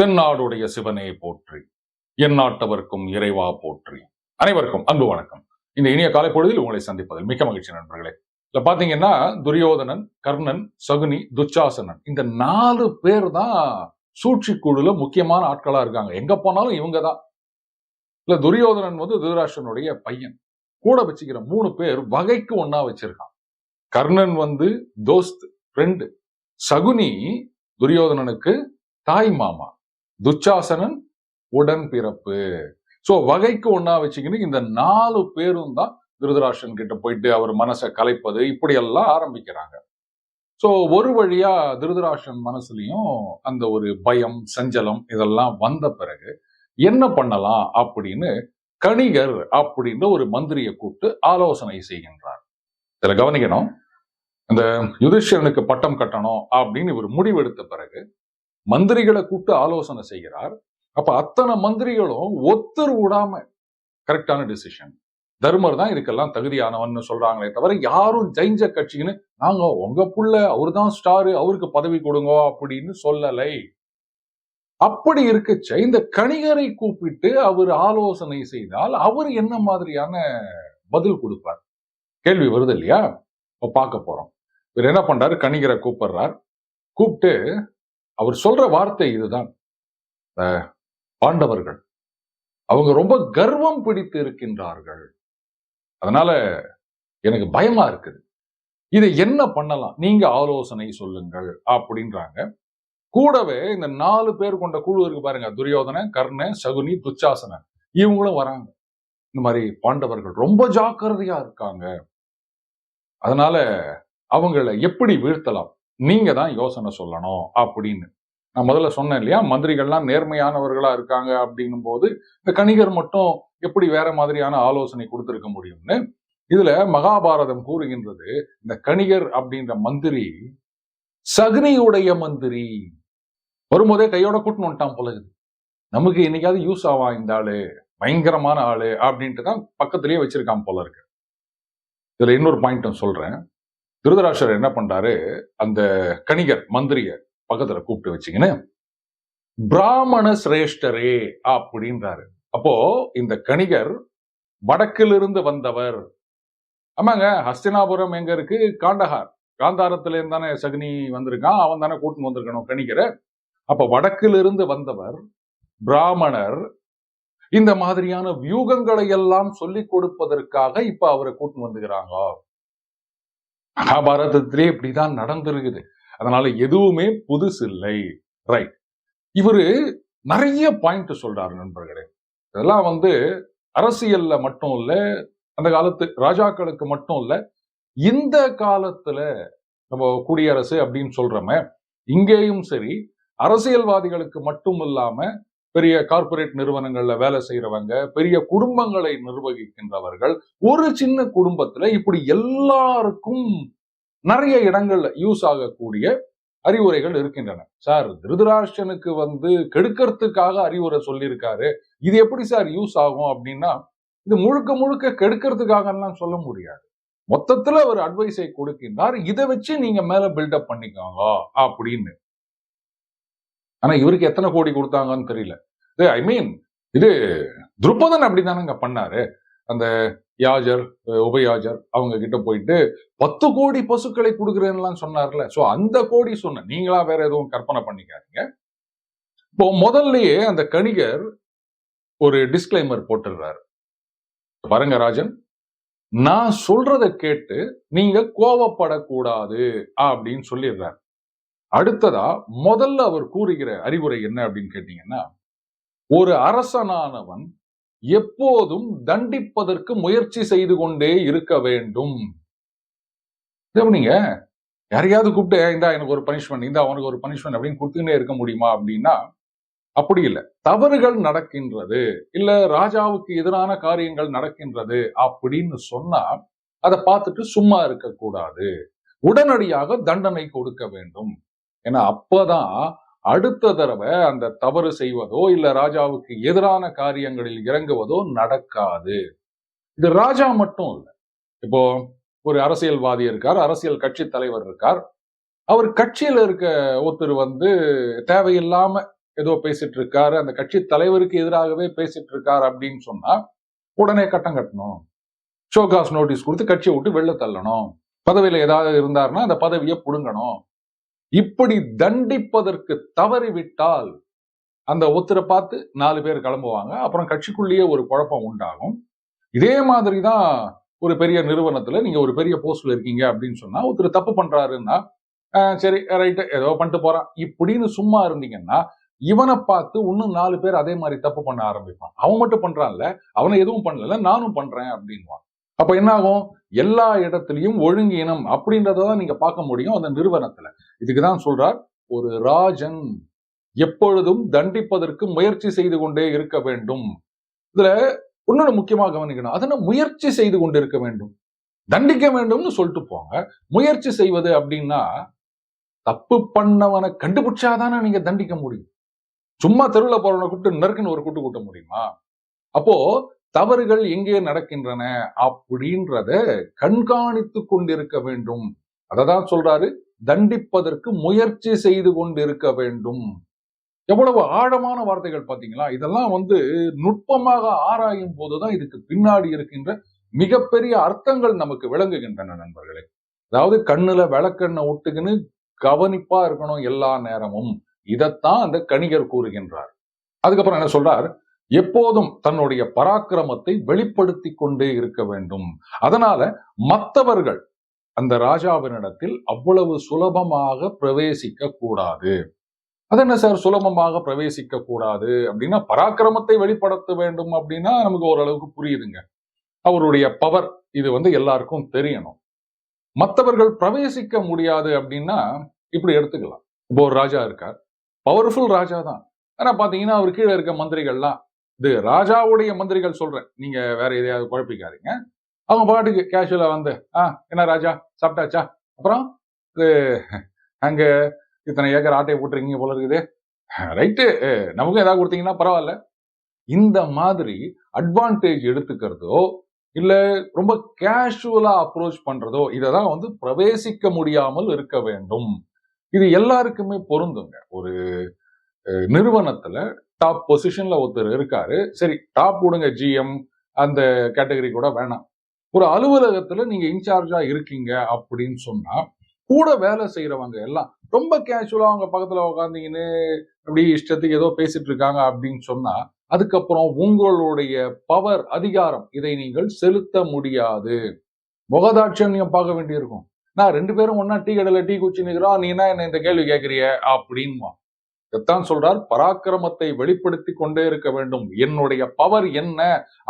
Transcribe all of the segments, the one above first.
தென்னாடுடைய சிவனே போற்றி எந்நாட்டவர்க்கும் இறைவா போற்றி. அனைவருக்கும் அன்பு வணக்கம். இந்த இனிய காலை பொழுதில் உங்களை சந்திப்பதில் மிக்க மகிழ்ச்சி நண்பர்களே. இல்ல பாத்தீங்கன்னா துரியோதனன் கர்ணன் சகுனி துச்சாசனன் இந்த நாலு பேர் தான் சூழ்ச்சி குழுல முக்கியமான ஆட்களா இருக்காங்க. எங்க போனாலும் இவங்க தான். இல்ல துரியோதனன் வந்து திருராஷ்டனுடைய பையன். கூட வச்சுக்கிற மூணு பேர் வகைக்கு ஒன்னா வச்சிருக்கான். கர்ணன் வந்து தோஸ்த் ஃப்ரெண்டு சகுனி துரியோதனனுக்கு தாய் மாமா. துச்சாசனன் உடன் பிறப்பு சோ வகைக்கு ஒன்னா வச்சுக்கின்னு இந்த நாலு பேரும் தான் திருதராஷன் கிட்ட போயிட்டு அவர் மனசை கலைப்பது இப்படியெல்லாம் ஆரம்பிக்கிறாங்க. சோ ஒரு வழியா திருதராஷன் மனசுலயும் அந்த ஒரு பயம் சஞ்சலம் இதெல்லாம் வந்த பிறகு என்ன பண்ணலாம் அப்படின்னு கணிகர் அப்படின்ற ஒரு மந்திரியை கூப்பிட்டு ஆலோசனை செய்கின்றார். இதில் கவனிக்கணும் இந்த யுதிஷ்டனுக்கு பட்டம் கட்டணும் அப்படின்னு இவர் முடிவெடுத்த பிறகு மந்திரிகளை கூப்பிட்டு ஆலோசனை செய்கிறார். அப்ப அத்தனை மந்திரிகளும் ஒத்தர் விடாம கரெக்டான டிசிஷன் தர்மர் தான் இதுக்கெல்லாம் தகுதியானவன்னு சொல்றாங்களே தவிர யாரும் ஜெயிஞ்ச கட்சின்னு நாங்க உங்க புள்ள அவரு தான் ஸ்டாரு அவருக்கு பதவி கொடுங்க அப்படின்னு சொல்லலை. அப்படி இருக்கச்ச இந்த கணிகரை கூப்பிட்டு அவர் ஆலோசனை செய்தால் அவர் என்ன மாதிரியான பதில் கொடுப்பார்? கேள்வி வருது இல்லையா? இப்ப பார்க்க போறோம். இவர் என்ன பண்றாரு? கணிகரை கூப்பிடுறார். கூப்பிட்டு அவர் சொல்ற வார்த்தை இதுதான். அஹ், பாண்டவர்கள். அவங்க ரொம்ப கர்வம் பிடித்து இருக்கின்றார்கள். அதனால எனக்கு பயமா இருக்குது. இதை என்ன பண்ணலாம்? நீங்க ஆலோசனை சொல்லுங்கள் அப்படின்றாங்க. கூடவே இந்த நாலு பேர் கொண்ட குழு இருக்கு பாருங்க. துரியோதனன் கர்ணன் சகுனி துச்சாசனன். இவங்களும் வராங்க. இந்த மாதிரி பாண்டவர்கள் ரொம்ப ஜாக்கிரதையா இருக்காங்க. அதனால அவங்கள எப்படி வீழ்த்தலாம்? நீங்க தான் யோசனை சொல்லணும் அப்படின்னு. நான் முதல்ல சொன்னேன் இல்லையா? மந்திரிகள்லாம் நேர்மையானவர்களா இருக்காங்க அப்படின்னும் போது இந்த கணிகர் மட்டும் எப்படி வேற மாதிரியான ஆலோசனை கொடுத்திருக்க முடியும்னு இதுல மகாபாரதம் கூறுகின்றது இந்த கணிகர் அப்படின்ற மந்திரி சகுனியுடைய மந்திரி வரும்போதே கையோட கூட்டுன்னு வந்துட்டான் போல நமக்கு இன்னைக்காவது யூஸ் ஆவான் இந்த ஆளு பயங்கரமான ஆளு அப்படின்ட்டு தான் பக்கத்திலேயே வச்சிருக்கான் போல இருக்கு. இதுல இன்னொரு பாயிண்ட் சொல்றேன். திருதராஷர் என்ன பண்றாரு? அந்த கணிகர் மந்திரிய பக்கத்துல கூப்பிட்டு வச்சிங்கன்னு பிராமண சிரேஷ்டரே அப்படின்றாரு. அப்போ இந்த கணிகர் வடக்கிலிருந்து வந்தவர். ஆமாங்க ஹஸ்தினாபுரம் எங்க இருக்கு? காண்டஹார். காந்தாரத்துல இருந்து தானே சகுனி வந்திருக்கான். அவன் தானே கூட்டின்னு வந்திருக்கணும் கணிகரை. அப்ப வடக்கிலிருந்து வந்தவர் பிராமணர் இந்த மாதிரியான வியூகங்களை எல்லாம் சொல்லிக் கொடுப்பதற்காக இப்ப அவரை கூட்டின்னு வந்துக்கிறாங்க. மகாபாரதத்திலே இப்படிதான் நடந்திருக்குது. அதனால எதுவுமே புதுசு இல்லை ரைட் இவரு நிறைய பாயிண்ட் சொல்றாரு நண்பர்களே. இதெல்லாம் வந்து அரசியல்ல மட்டும் இல்ல அந்த காலத்து ராஜாக்களுக்கு மட்டும் இல்ல இந்த காலத்துல நம்ம குடியரசு அப்படின்னு சொல்றோமே இங்கேயும் சரி அரசியல்வாதிகளுக்கு மட்டும் இல்லாம பெரிய கார்ப்பரேட் நிறுவனங்கள்ல வேலை செய்யறவங்க பெரிய குடும்பங்களை நிர்வகிக்கின்றவர்கள் ஒரு சின்ன குடும்பத்துல இப்படி எல்லாருக்கும் நிறைய இடங்கள்ல யூஸ் ஆகக்கூடிய அறிவுரைகள் இருக்கின்றன. சார் திருதராஷ்டனுக்கு வந்து கெடுக்கிறதுக்காக அறிவுரை சொல்லியிருக்காரு. இது எப்படி சார் யூஸ் ஆகும் அப்படின்னா இது முழுக்க முழுக்க கெடுக்கிறதுக்காகலாம் சொல்ல முடியாது. மொத்தத்துல ஒரு அட்வைஸை கொடுக்கின்றார். இதை வச்சு நீங்க மேல பில்டப் பண்ணிக்கோங்க அப்படின்னு. ஆனா இவருக்கு எத்தனை கோடி கொடுத்தாங்கன்னு தெரியல. ஐ மீன் இது துருபதன் அப்படிதானங்க பண்ணாரு. அந்த யாஜர் உபயாஜர் அவங்க கிட்ட போயிட்டு பத்து கோடி பசுக்களை கொடுக்குறேன்லாம் சொன்னார்ல. சோ அந்த கோடி சொன்ன நீங்களா வேற எதுவும் கற்பனை பண்ணிக்காதீங்க. இப்போ முதல்லயே அந்த கணிகர் ஒரு டிஸ்க்ளைமர் போட்டுடுறாரு. பாருங்க ராஜன். நான் சொல்றதை கேட்டு நீங்க கோவப்படக்கூடாது அப்படின்னு சொல்லிடுறாரு. அடுத்ததா முதல்ல அவர் கூறுகிற அறிவுரை என்ன அப்படின்னு கேட்டீங்கன்னா ஒரு அரசனானவன் எப்போதும் தண்டிப்பதற்கு முயற்சி செய்து கொண்டே இருக்க வேண்டும். நீங்க யாரையாவது கூப்பிட்டு இந்தா எனக்கு ஒரு பனிஷ்மெண்ட் இந்த அவனுக்கு ஒரு பனிஷ்மெண்ட் அப்படின்னு கொடுத்துக்கிட்டே இருக்க முடியுமா அப்படின்னா அப்படி இல்லை. தவறுகள் நடக்கின்றது இல்ல ராஜாவுக்கு எதிரான காரியங்கள் நடக்கின்றது அப்படின்னு சொன்னா அதை பார்த்துட்டு சும்மா இருக்கக்கூடாது. உடனடியாக தண்டனை கொடுக்க வேண்டும். ஏன்னா அப்பதான் அடுத்த தடவை அந்த தவறு செய்வதோ இல்ல ராஜாவுக்கு எதிரான காரியங்களில் இறங்குவதோ நடக்காது. இது ராஜா மட்டும் இல்லை. இப்போ ஒரு அரசியல்வாதி இருக்கார் அரசியல் கட்சி தலைவர் இருக்கார். அவர் கட்சியில இருக்க ஒருத்தர் வந்து தேவையில்லாம ஏதோ பேசிட்டு இருக்காரு அந்த கட்சி தலைவருக்கு எதிராகவே பேசிட்டு இருக்காரு அப்படின்னு சொன்னா உடனே கட்டம் கட்டணும். ஷோகாஸ் நோட்டீஸ் கொடுத்து கட்சியை விட்டு வெளில தள்ளணும். பதவியில ஏதாவது இருந்தாருன்னா அந்த பதவியை புடுங்கணும். இப்படி தண்டிப்பதற்கு தவறிவிட்டால் அந்த ஒத்துரை பார்த்து நாலு பேர் கிளம்புவாங்க. அப்புறம் கட்சிக்குள்ளேயே ஒரு குழப்பம் உண்டாகும். இதே மாதிரி தான் ஒரு பெரிய நிறுவனத்துல நீங்க ஒரு பெரிய போஸ்ட்ல இருக்கீங்க அப்படின்னு சொன்னா ஒருத்தர் தப்பு பண்றாருன்னா சரி ரைட்டு ஏதோ பண்ணிட்டு போறான். இப்படின்னு சும்மா இருந்தீங்கன்னா இவனை பார்த்து இன்னும் நாலு பேர் அதே மாதிரி தப்பு பண்ண ஆரம்பிப்பான். அவன் மட்டும் பண்றான்ல அவனை எதுவும் பண்ணல நானும் பண்றேன் அப்படின்வான் அப்ப என்ன ஆகும் எல்லா இடத்துலயும் அப்படின்றத தான் நீங்க பார்க்க முடியும் அந்த நிறுவனத்துல. இதுக்குதான் சொல்றார் ஒரு ராஜன் எப்பொழுதும் தண்டிப்பதற்கு முயற்சி செய்து கொண்டே இருக்க வேண்டும். இதுல இன்னொன்னு முக்கியமாக கவனிக்கணும். அதனை முயற்சி செய்து கொண்டு இருக்க வேண்டும். தண்டிக்க வேண்டும்னு சொல்லிட்டு போங்க. முயற்சி செய்வது அப்படின்னா தப்பு பண்ணவனை கண்டுபிடிச்சாதானே நீங்க தண்டிக்க முடியும். சும்மா தெருவில் போறவனை கூப்பிட்டு நறுக்குன்னு ஒரு கூட்டு கூட்ட முடியுமா? அப்போ தவறுகள் எங்கே நடக்கின்றன அப்படின்றத கண்காணித்து கொண்டிருக்க வேண்டும். அததான் சொல்றாரு தண்டிப்பதற்கு முயற்சி செய்து கொண்டிருக்க வேண்டும். எவ்வளவு ஆழமான வார்த்தைகள் பாத்தீங்களா இதெல்லாம் வந்து நுட்பமாக ஆராயும் போதுதான் இதுக்கு பின்னாடி இருக்கின்ற மிகப்பெரிய அர்த்தங்கள் நமக்கு விளங்குகின்றன நண்பர்களே. அதாவது கண்ணுல விளக்கெண்ண ஒட்டுக்குன்னு கவனிப்பா இருக்கணும் எல்லா நேரமும். இதைத்தான் அந்த கணிகர் கூறுகின்றார். அதுக்கப்புறம் என்ன சொல்றார்? எப்போதும் தன்னுடைய பராக்கிரமத்தை வெளிப்படுத்தி கொண்டே இருக்க வேண்டும். அதனால மற்றவர்கள் அந்த ராஜாவினிடத்தில் அவ்வளவு சுலபமாக பிரவேசிக்க கூடாது. அது என்ன சார்? சுலபமாக பிரவேசிக்க கூடாது அப்படின்னா பராக்கிரமத்தை வெளிப்படுத்த வேண்டும் அப்படின்னா நமக்கு ஓரளவுக்கு புரியுதுங்க. அவருடைய பவர் இது வந்து எல்லாருக்கும் தெரியணும். மற்றவர்கள் பிரவேசிக்க முடியாது அப்படின்னா இப்படி எடுத்துக்கலாம். இப்போ ஒரு ராஜா இருக்கார். பவர்ஃபுல் ராஜா தான் ஆனா பாத்தீங்கன்னா அவர் கீழே இருக்க மந்திரிகள்லாம் இது ராஜாவுடைய மந்திரிகள் சொல்றேன். நீங்க வேற எதையாவது குழப்பிக்காதீங்க. அவங்க பாட்டுக்கு கேஷுவலா வந்து ஆ என்ன ராஜா சாப்பிட்டாச்சா? அப்புறம் இது அங்க இத்தனை ஏக்கர் ஆட்டையை போட்டுருக்கீங்க போல இருக்குது. ரைட்டு நமக்கும் ஏதாவது கொடுத்தீங்கன்னா பரவாயில்ல. இந்த மாதிரி அட்வான்டேஜ் எடுத்துக்கிறதோ இல்லை ரொம்ப கேஷுவலா அப்ரோச் பண்றதோ இதை தான் வந்து பிரவேசிக்க முடியாமல் இருக்க வேண்டும். இது எல்லாருக்குமே பொருந்துங்க. ஒரு நிறுவனத்துல டாப் பொசிஷன்ல ஒருத்தர் இருக்காரு. சரி டாப் விடுங்க ஜிஎம் அந்த கேட்டகரி கூட வேணாம். ஒரு அலுவலகத்துல நீங்க இன்சார்ஜா இருக்கீங்க அப்படின்னு சொன்னா கூட வேலை செய்யறவங்க எல்லாம் ரொம்ப கேஷுவலா அவங்க பக்கத்துல உட்காந்தீங்கன்னு அப்படி இஷ்டத்துக்கு ஏதோ பேசிட்டு இருக்காங்க அப்படின்னு சொன்னா அதுக்கப்புறம் உங்களுடைய பவர் அதிகாரம் இதை நீங்கள் செலுத்த முடியாது. முகதாட்சியம் நீங்க பார்க்க வேண்டியிருக்கும். நான் ரெண்டு பேரும் ஒன்னா டீ கடையில டீ குச்சி நிற்கிறோம் நீ என்ன என்ன இந்த கேள்வி கேட்குறிய அப்படின்மா தான் சொல்றார் பராக்கிரமத்தை வெளிப்படுத்தி கொண்டே இருக்க வேண்டும். என்னுடைய பவர் என்ன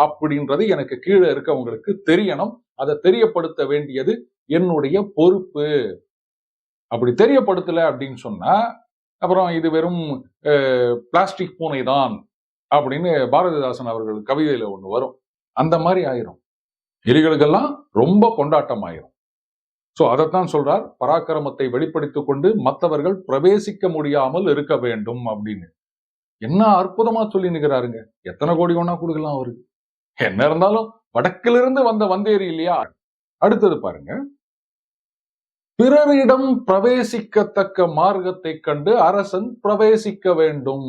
அப்படின்றது எனக்கு கீழே இருக்கவங்களுக்கு தெரியணும். அதை தெரியப்படுத்த வேண்டியது என்னுடைய பொறுப்பு. அப்படி தெரியப்படுத்தல அப்படின்னு சொன்னா அப்புறம் இது வெறும் பிளாஸ்டிக் பூனை தான் அப்படின்னு பாரதிதாசன் அவர்கள் கவிதையில ஒண்ணு வரும். அந்த மாதிரி ஆயிரும். எலிகளுக்கெல்லாம் ரொம்ப கொண்டாட்டம் ஆயிரும் சோ அதைத்தான் சொல்றார் பராக்கிரமத்தை வெளிப்படுத்திக் கொண்டு மற்றவர்கள் பிரவேசிக்க முடியாமல் இருக்க வேண்டும் அப்படின்னு. என்ன அற்புதமா சொல்லி நிற்கிறாருங்க எத்தனை கோடி ஒன்னா கொடுக்கலாம் அவருக்கு. என்ன இருந்தாலும் வடக்கிலிருந்து வந்த வந்தேரி இல்லையா? அடுத்தது பாருங்க. பிறரிடம் பிரவேசிக்கத்தக்க மார்க்கத்தை கண்டு அரசன் பிரவேசிக்க வேண்டும்.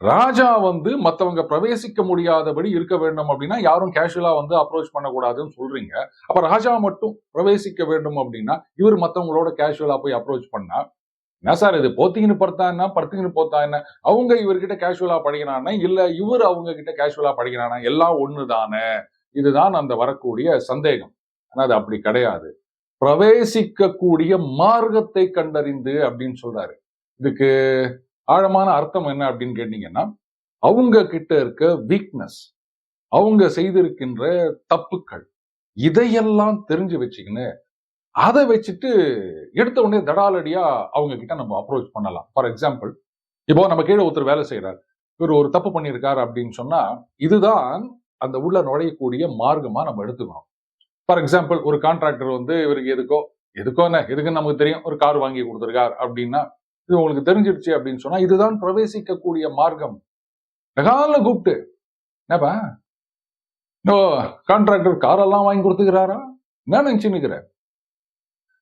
ராஜா வந்து மத்தவங்க பிரவேசிக்க முடியாதபடி இருக்க வேண்டும் அப்படின்னா யாரும் கேஷுவலா வந்து அப்ரோச் பண்ணக்கூடாதுன்னு சொல்றீங்க. அப்ப ராஜா மட்டும் பிரவேசிக்க வேண்டும் அப்படின்னா இவர் மத்தவங்களோட கேஷுவலா போய் அப்ரோச் பண்ணா என்ன சார் இது போத்தீங்கன்னு பார்த்தா என்ன? படுத்திங்கன்னு போத்தா என்ன? அவங்க இவர்கிட்ட கேஷுவலா படிக்கிறானா? இல்ல இவர் அவங்க கிட்ட கேஷுவலா படிக்கிறானா? எல்லாம் ஒண்ணுதானே? இதுதான் அந்த வரக்கூடிய சந்தேகம். ஆனா அது அப்படி கிடையாது. பிரவேசிக்கக்கூடிய மார்க்கத்தை கண்டறிந்து அப்படின்னு சொல்றாரு. இதுக்கு ஆழமான அர்த்தம் என்ன அப்படின்னு கேட்டீங்கன்னா அவங்க கிட்ட இருக்க வீக்னஸ் அவங்க செய்திருக்கின்ற தப்புக்கள் இதையெல்லாம் தெரிஞ்சு வச்சுக்கின்னு அதை வச்சுட்டு எடுத்த உடனே தடாலடியா அவங்க கிட்ட நம்ம அப்ரோச் பண்ணலாம். ஃபார் எக்ஸாம்பிள் இப்போ நம்ம கீழே ஒருத்தர் வேலை செய்யறாரு இவர் ஒரு தப்பு பண்ணியிருக்காரு அப்படின்னு சொன்னா இதுதான் அந்த உள்ள நுழையக்கூடிய மார்க்கமா நம்ம எடுத்துக்கணும். ஃபார் எக்ஸாம்பிள் ஒரு கான்ட்ராக்டர் வந்து இவருக்கு எதுக்கோ எதுக்கோ என்ன எதுக்குன்னு நமக்கு தெரியும். ஒரு கார் வாங்கி கொடுத்துருக்கார் அப்படின்னா இது உங்களுக்கு தெரிஞ்சிருச்சு அப்படின்னு சொன்னா இதுதான் பிரவேசிக்கக்கூடிய மார்க்கம். காலில் கூப்பிட்டு என்னப்பா? ஓ கான்ட்ராக்டர் காரெல்லாம் வாங்கி கொடுத்துக்கிறாரா? என்ன நினைச்சு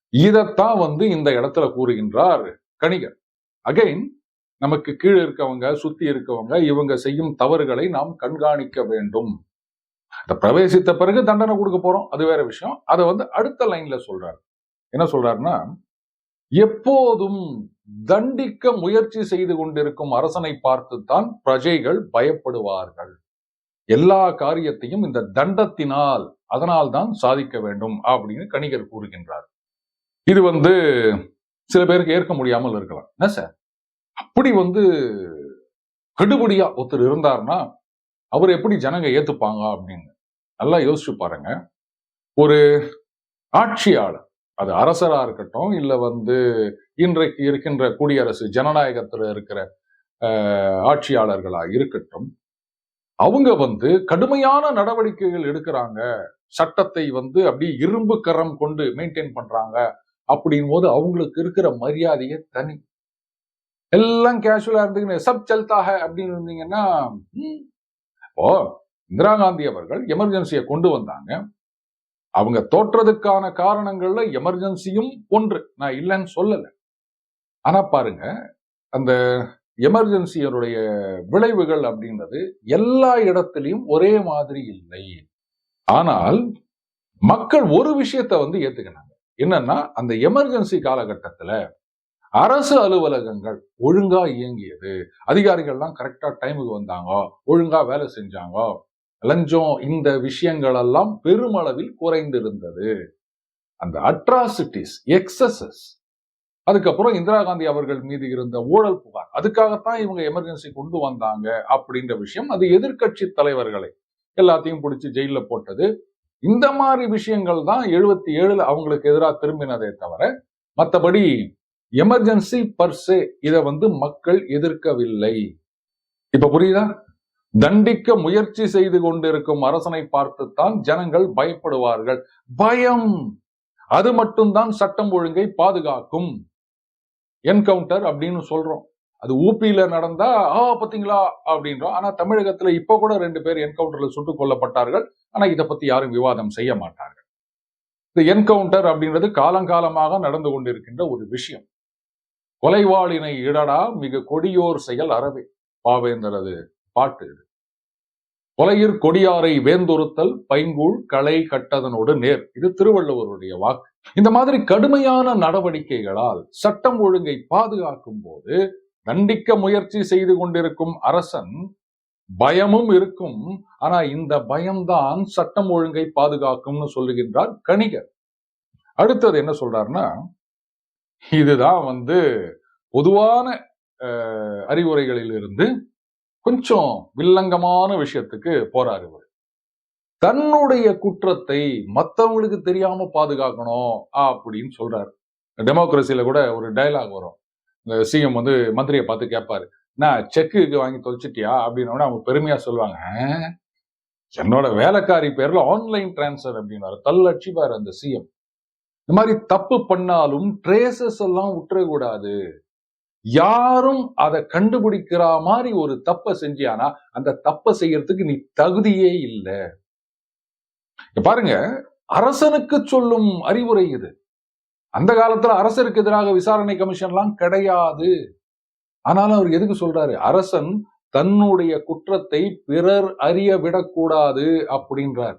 இதைத்தான் வந்து இந்த இடத்துல கூறுகின்றார் கணிகர். அகைன் நமக்கு கீழே இருக்கவங்க சுத்தி இருக்கவங்க இவங்க செய்யும் தவறுகளை நாம் கண்காணிக்க வேண்டும். இந்த பிரவேசித்த பிறகு தண்டனை கொடுக்க போறோம். அது வேற விஷயம். அதை வந்து அடுத்த லைன்ல சொல்றாரு. என்ன சொல்றாருன்னா எப்போதும் தண்டிக்க முயற்சி செய்து கொண்டிருக்கும் அரசனை பார்த்துத்தான் பிரஜைகள் பயப்படுவார்கள். எல்லா காரியத்தையும் இந்த தண்டத்தினால் அதனால் தான் சாதிக்க வேண்டும் அப்படின்னு கணிகர் கூறுகின்றார். இது வந்து சில பேருக்கு ஏற்க முடியாமல் இருக்கலாம். என்ன சார்? அப்படி வந்து கடுபடியா ஒருத்தர் இருந்தார்னா அவர் எப்படி ஜனங்க ஏத்துப்பாங்க அப்படின்னு நல்லா யோசிச்சு பாருங்க. ஒரு ஆட்சியாளர் அது அரசரா இருக்கட்டும் இல்லை வந்து இன்றைக்கு இருக்கின்ற குடியரசு ஜனநாயகத்துல இருக்கிற ஆட்சியாளர்களாக ஆட்சியாளர்களா இருக்கட்டும் அவங்க வந்து கடுமையான நடவடிக்கைகள் எடுக்கிறாங்க. சட்டத்தை வந்து அப்படியே இரும்பு கரம் கொண்டு மெயின்டைன் பண்றாங்க அப்படின் போது அவங்களுக்கு இருக்கிற மரியாதையை தனி. எல்லாம் கேஷுவலா இருந்துக்கின்னு சப் செல்தாக அப்படின்னு இருந்தீங்கன்னா ஓ இந்திரா காந்தி அவர்கள் எமர்ஜென்சியை கொண்டு வந்தாங்க. அவங்க தோற்றதுக்கான காரணங்கள்ல எமர்ஜென்சியும் ஒன்று. நான் இல்லைன்னு சொல்லலை. ஆனா பாருங்க அந்த எமர்ஜென்சியருடைய விளைவுகள் அப்படின்றது எல்லா இடத்துலையும் ஒரே மாதிரி இல்லை. ஆனால் மக்கள் ஒரு விஷயத்தை வந்து ஏத்துக்கினாங்க. என்னன்னா அந்த எமர்ஜென்சி காலகட்டத்துல அரசு அலுவலகங்கள் ஒழுங்கா இயங்கியது. அதிகாரிகள்லாம் கரெக்டா டைமுக்கு வந்தாங்க ஒழுங்கா வேலை செஞ்சாங்க லஞ்சம் இந்த விஷயங்கள் எல்லாம் பெருமளவில் குறைந்திருந்தது. அந்த அட்ராசிட்டிஸ் எக்ஸசஸ் அதுக்கப்புறம் இந்திரா காந்தி அவர்கள் மீது இருந்த ஊழல் புகார். அதுக்காகத்தான் இவங்க எமர்ஜென்சி கொண்டு வந்தாங்க அப்படின்ற விஷயம் அது எதிர்கட்சி தலைவர்களை எல்லாத்தையும் பிடிச்சி ஜெயில போட்டது. இந்த மாதிரி விஷயங்கள் தான் எழுபத்தி ஏழுல அவங்களுக்கு எதிராக திரும்பினதே தவிர மற்றபடி எமர்ஜென்சி பர்சே இதை வந்து மக்கள் எதிர்க்கவில்லை. இப்ப புரியுதா? தண்டிக்க முயற்சி செய்து கொண்டிருக்கும் அரசனை பார்த்துத்தான் ஜனங்கள் பயப்படுவார்கள். பயம்! அது மட்டும்தான் சட்டம் ஒழுங்கை பாதுகாக்கும். என்கவுண்டர் அப்படின்னு சொல்றோம். அது ஊபியில நடந்தா ஆ பாத்தீங்களா? அப்படின்றோம். ஆனா தமிழகத்துல இப்ப கூட ரெண்டு பேர் என்கவுண்டர்ல சுட்டுக் கொல்லப்பட்டார்கள். ஆனா இதை பத்தி யாரும் விவாதம் செய்ய மாட்டார்கள். இந்த என்கவுண்டர் அப்படின்றது காலங்காலமாக நடந்து கொண்டிருக்கின்ற ஒரு விஷயம். கொலைவாளினை இடடா மிக கொடியோர் செயல் அறவே. பாவேந்தரது பாட்டு கொலையிற் கொடியாரை வேந்தொருத்தல் பைங்கூழ் களை கட்டதனோடு நேர். இது திருவள்ளுவருடைய வாக்கு. இந்த மாதிரி கடுமையான நடவடிக்கைகளால் சட்டம் ஒழுங்கை பாதுகாக்கும் போது தண்டிக்க முயற்சி செய்து கொண்டிருக்கும் அரசன் பயமும் இருக்கும். ஆனா இந்த பயம்தான் சட்டம் ஒழுங்கை பாதுகாக்கும்னு சொல்லுகின்றார் கணிகர். அடுத்தது என்ன சொல்றாருன்னா இதுதான் வந்து பொதுவான அஹ், அறிவுரைகளில் இருந்து கொஞ்சம் வில்லங்கமான விஷயத்துக்கு போறாரு இவர். தன்னுடைய குற்றத்தை மத்தவங்களுக்கு தெரியாம பாதுகாக்கணும் அப்படின்னு சொல்றாரு. டெமோக்ரஸியில கூட ஒரு டயலாக் வரும். இந்த சிஎம் வந்து மந்திரியை பார்த்து கேட்பாரு. நான் செக்கு வாங்கி தொலைச்சிட்டியா? அப்படின்னு அவங்க பெருமையா சொல்லுவாங்க. என்னோட வேலைக்காரி பேர்ல ஆன்லைன் டிரான்ஸ்ஃபர் அப்படின்னாரு தள்ளட்சிப்பாரு அந்த சிஎம் இந்த மாதிரி தப்பு பண்ணாலும் ட்ரேசஸ் எல்லாம் விட்டுறக்கூடாது. யாரும் அதை கண்டுபிடிக்கிற மாதிரி ஒரு தப்பை செஞ்சியானா அந்த தப்பை செய்யறதுக்கு நீ தகுதியே இல்லை. பாருங்க அரசனுக்கு சொல்லும் அறிவுரை இது. அந்த காலத்துல அரசருக்கு எதிராக விசாரணை கமிஷன்லாம் கிடையாது. ஆனாலும் அவர் எதுக்கு சொல்றாரு? அரசன் தன்னுடைய குற்றத்தை பிறர் அறிய விடக்கூடாது அப்படின்றார்.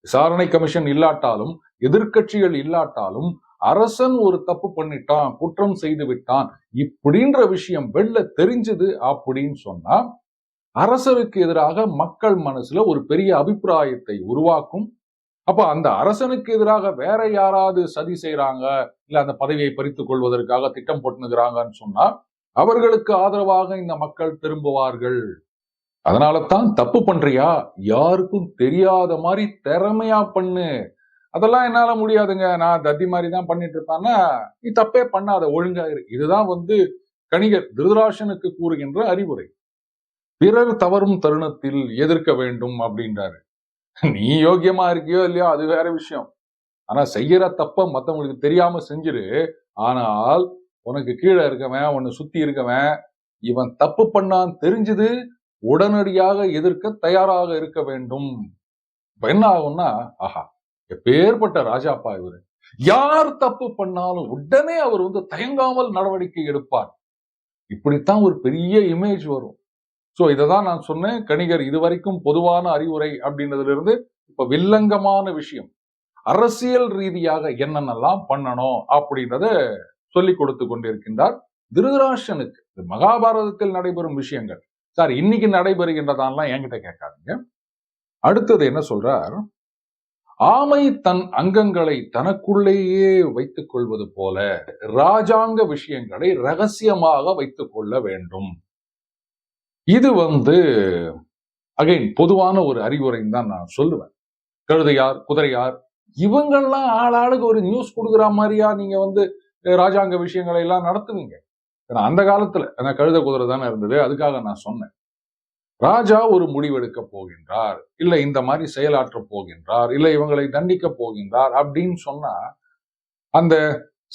விசாரணை கமிஷன் இல்லாட்டாலும் எதிர்க்கட்சிகள் இல்லாட்டாலும் அரசன் ஒரு தப்பு பண்ணிட்டான் குற்றம் செய்து விட்டான் இப்படின்ற விஷயம் வெளில தெரிஞ்சது அப்படின்னு சொன்னா அரசருக்கு எதிராக மக்கள் மனசுல ஒரு பெரிய அபிப்பிராயத்தை உருவாக்கும். அப்ப அந்த அரசனுக்கு எதிராக வேற யாராவது சதி செய்யறாங்க இல்ல அந்த பதவியை பறித்துக் கொள்வதற்காக திட்டம் போட்டுனுகிறாங்கன்னு சொன்னா அவர்களுக்கு ஆதரவாக இந்த மக்கள் திரும்புவார்கள். அதனால தான் தப்பு பண்றியா? யாருக்கும் தெரியாத மாதிரி திறமையா பண்ணு. அதெல்லாம் என்னால முடியாதுங்க. நான் தத்தி மாதிரி தான் பண்ணிட்டு இருப்பேன்னா நீ தப்பே பண்ணாத ஒழுங்கா இரு. இதுதான் வந்து கணிகர் திருதராசனுக்கு கூறுகின்ற அறிவுரை. பிறர் தவறும் தருணத்தில் எதிர்க்க வேண்டும் அப்படின்றாரு. நீ யோக்கியமா இருக்கியோ இல்லையோ அது வேற விஷயம். ஆனா செய்யற தப்ப மத்தவங்களுக்கு தெரியாம செஞ்சிரு. ஆனால் உனக்கு கீழே இருக்கவன் உன்னை சுத்தி இருக்கவன் இவன் தப்பு பண்ணான்னு தெரிஞ்சது உடனடியாக எதிர்க்க தயாராக இருக்க வேண்டும். என்ன ஆகும்னா ஆஹா எப்பேற்பட்ட ராஜாப்பா இவரு. யார் தப்பு பண்ணாலும் உடனே அவர் வந்து தயங்காமல் நடவடிக்கை எடுப்பார். இப்படித்தான் ஒரு பெரிய இமேஜ் வரும். ஸோ இதை தான் நான் சொன்னேன். கணிகர் இதுவரைக்கும் பொதுவான அறிவுரை அப்படின்றதுல இருந்து இப்ப வில்லங்கமான விஷயம். அரசியல் ரீதியாக என்னென்னலாம் பண்ணணும் அப்படின்றத சொல்லிக் கொடுத்து கொண்டிருக்கின்றார் திருதராஷனுக்கு. இது மகாபாரதத்தில் நடைபெறும் விஷயங்கள். சார் இன்னைக்கு நடைபெறுகின்றதான்லாம் என்கிட்ட கேட்காதீங்க. அடுத்தது என்ன சொல்றார்? ஆமை தன் அங்கங்களை தனக்குள்ளேயே வைத்துக் கொள்வது போல ராஜாங்க விஷயங்களை ரகசியமாக வைத்துக் கொள்ள வேண்டும். இது வந்து அகைன் பொதுவான ஒரு அறிவுரைன்னு தான் நான் சொல்லுவேன். கழுதையார் குதிரையார் இவங்கெல்லாம் ஆளாளுக்கு ஒரு நியூஸ் கொடுக்குற மாதிரியா நீங்க வந்து ராஜாங்க விஷயங்களை எல்லாம் நடத்துவீங்க? ஏன்னா அந்த காலத்துல ஏன்னா கழுத குதிரை தானே இருந்தது அதுக்காக நான் சொன்னேன். ராஜா ஒரு முடிவெடுக்க போகின்றார். இல்லை இந்த மாதிரி செயலாற்ற போகின்றார். இல்லை இவங்களை தண்டிக்க போகின்றார் அப்படின்னு சொன்னா அந்த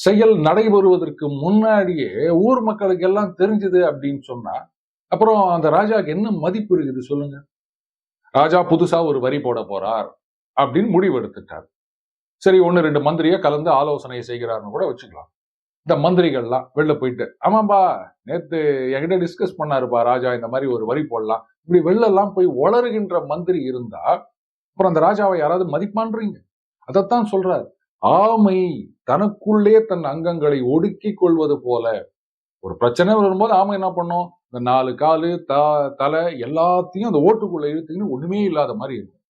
செயல் நடைபெறுவதற்கு முன்னாடியே ஊர் மக்களுக்கு எல்லாம் தெரிஞ்சது அப்படின்னு சொன்னா அப்புறம் அந்த ராஜாவுக்கு என்ன மதிப்பு இருக்குது சொல்லுங்க? ராஜா புதுசா ஒரு வரி போட போறார் அப்படின்னு முடிவெடுத்துட்டார். சரி ஒன்று ரெண்டு மந்திரியை கலந்து ஆலோசனை செய்கிறார்னு கூட வச்சுக்கலாம். இந்த மந்திரிகள்லாம் வெளில போயிட்டு ஆமாம்பா நேத்து என்கிட்ட டிஸ்கஸ் பண்ணாருப்பா ராஜா இந்த மாதிரி ஒரு வரி போடலாம். இப்படி வெளில எல்லாம் போய் வளருகின்ற மந்திரி இருந்தா அப்புறம் அந்த ராஜாவை யாராவது மதிப்பான்றீங்க? அதைத்தான் சொல்றார் ஆமை தனக்குள்ளே தன் அங்கங்களை ஒடுக்கிக் கொள்வது போல. ஒரு பிரச்சனை வரும்போது ஆமை என்ன பண்ணும்? இந்த நாலு காலு த தலை எல்லாத்தையும் அந்த ஓட்டுக்குள்ள இழுத்துக்கின்னு ஒண்ணுமே இல்லாத மாதிரி இருக்கும்.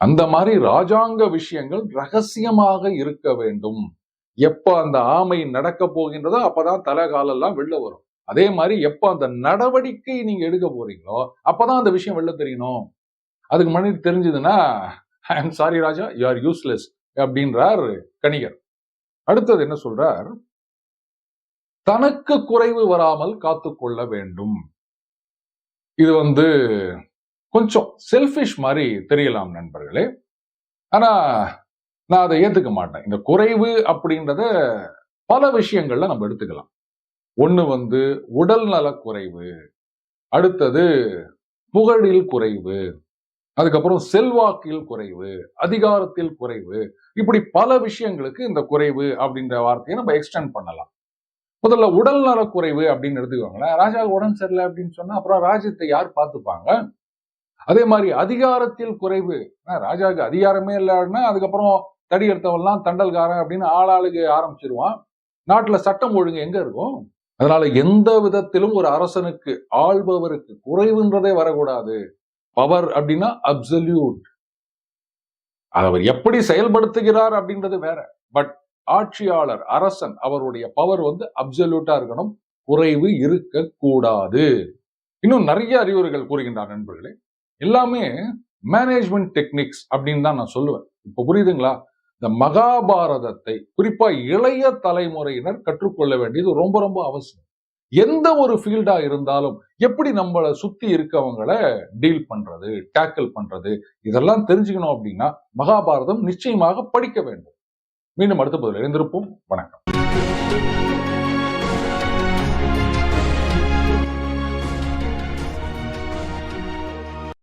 அந்த மாதிரி ராஜாங்க விஷயங்கள் ரகசியமாக இருக்க வேண்டும். எப்ப அந்த ஆமை நடக்க போகின்றதோ அப்பதான் தலை காலெல்லாம் வெளில வரும். அதே மாதிரி எப்ப அந்த நடவடிக்கை நீங்க எடுக்க போறீங்களோ அப்பதான் அந்த விஷயம் வெளில தெரியணும் அதுக்கு முன்னாடி தெரிஞ்சதுன்னா I am sorry raja you are useless அப்படின்றார் கணிகர். அடுத்தது என்ன சொல்றார்? தனக்கு குறைவு வராமல் காத்துக்கொள்ள வேண்டும். இது வந்து கொஞ்சம் செல்ஃபிஷ் மாதிரி தெரியலாம் நண்பர்களே. ஆனா நான் அதை ஏற்றுக்க மாட்டேன். இந்த குறைவு அப்படின்றத பல விஷயங்கள்ல நம்ம எடுத்துக்கலாம். ஒன்று வந்து உடல் நலக் குறைவு அடுத்தது புகழில் குறைவு அதுக்கப்புறம் செல்வாக்கில் குறைவு அதிகாரத்தில் குறைவு இப்படி பல விஷயங்களுக்கு இந்த குறைவு அப்படின்ற வார்த்தையை நம்ம எக்ஸ்டெண்ட் பண்ணலாம். முதல்ல உடல் நலக் குறைவு அப்படின்னு எடுத்துக்கோங்களேன். ராஜா உடம்பு சரியில்லை அப்படின்னு சொன்னா அப்புறம் ராஜ்யத்தை யார் பார்த்துப்பாங்க? அதே மாதிரி அதிகாரத்தில் குறைவு. ராஜாவுக்கு அதிகாரமே இல்லைன்னா அதுக்கப்புறம் தடி எடுத்தவெல்லாம் தண்டல்காரன் அப்படின்னு ஆளாளுக்கு ஆரம்பிச்சிருவான். நாட்டுல சட்டம் ஒழுங்கு எங்க இருக்கும்? அதனால எந்த விதத்திலும் ஒரு அரசனுக்கு ஆள்பவருக்கு குறைவுன்றதே வரக்கூடாது. பவர் அப்படின்னா அப்சல்யூட் அவர் எப்படி செயல்படுத்துகிறார் அப்படின்றது வேற. பட் ஆட்சியாளர் அரசன் அவருடைய பவர் வந்து அப்சல்யூட்டா இருக்கணும். குறைவு இருக்கக்கூடாது. இன்னும் நிறைய அறிவுரைகள் கூறுகின்றார் நண்பர்களே. எல்லாமே மேனேஜ்மெண்ட் டெக்னிக்ஸ் அப்படின்னு தான் நான் சொல்லுவேன். இப்ப புரியுதுங்களா? இந்த மகாபாரதத்தை குறிப்பா இளைய தலைமுறையினர் கற்றுக்கொள்ள வேண்டியது ரொம்ப ரொம்ப அவசியம். எந்த ஒரு ஃபீல்டா இருந்தாலும் எப்படி நம்மளை சுத்தி இருக்கவங்களை டீல் பண்றது டேக்கிள் பண்றது இதெல்லாம் தெரிஞ்சுக்கணும் அப்படின்னா மகாபாரதம் நிச்சயமாக படிக்க வேண்டும். மீண்டும் அடுத்த பதில் இணைந்திருப்போம். வணக்கம்.